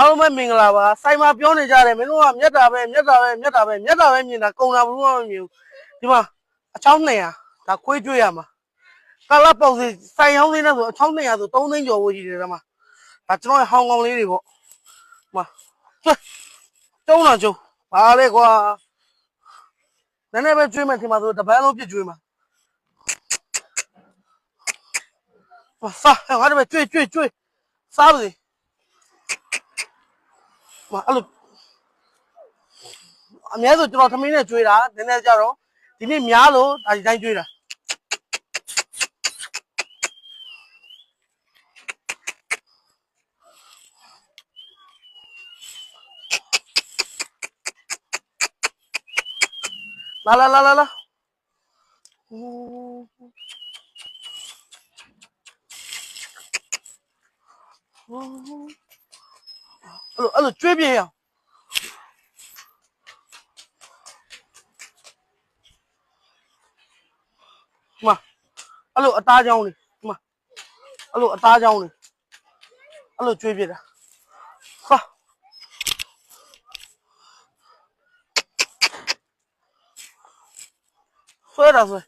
အားလုံးပဲမင်္ဂလာပါစိုက်မှာပြောနေကြတယ်မင်းတို့ကမြတ်တာပဲမြတ်တာပဲမြတ်တာပဲမြတ်တာပဲမြင်တာကုံတာဘူးမမြင်ဘူးဒီမှာအချောင်း200ဒါခွေးကျွေးရမှာကလပ်ပေါက်စီစိုက်ရောင်းလေးနဲ့ဆိုအချောင်း200ဆို3သိန်းကျော်ဖို့ရှိတယ်ဒါမှာဒါကျွန်တော်ရဲ့ဟောင်းကောင်လေးတွေပေါ့ဒီမှာကျွတ်ကျုံးတော့ကျုံးဘာလဲကွာနည်းနည်းပဲကျွေးမယ်ထင်ပါဆိုတပန်းလုံးပြစ်ကျွေးမှာဟောစားဟဲ့ငါတို့ပဲကျွေးကျွေးကျွေးစားပါစေမ အဲ့လိုအများဆိုကျွန်တော်သမင်းနဲ့ကျွေးတာနည်းနည်းကြတော့ဒီနေ့များလို့ဒါဒီတိုင်းကျွေးတာလာလာလာလာလာဟို 俺俺是绝品呀！妈，俺都打浆的，妈，俺都打浆的，俺都绝品的。好，好，大帅。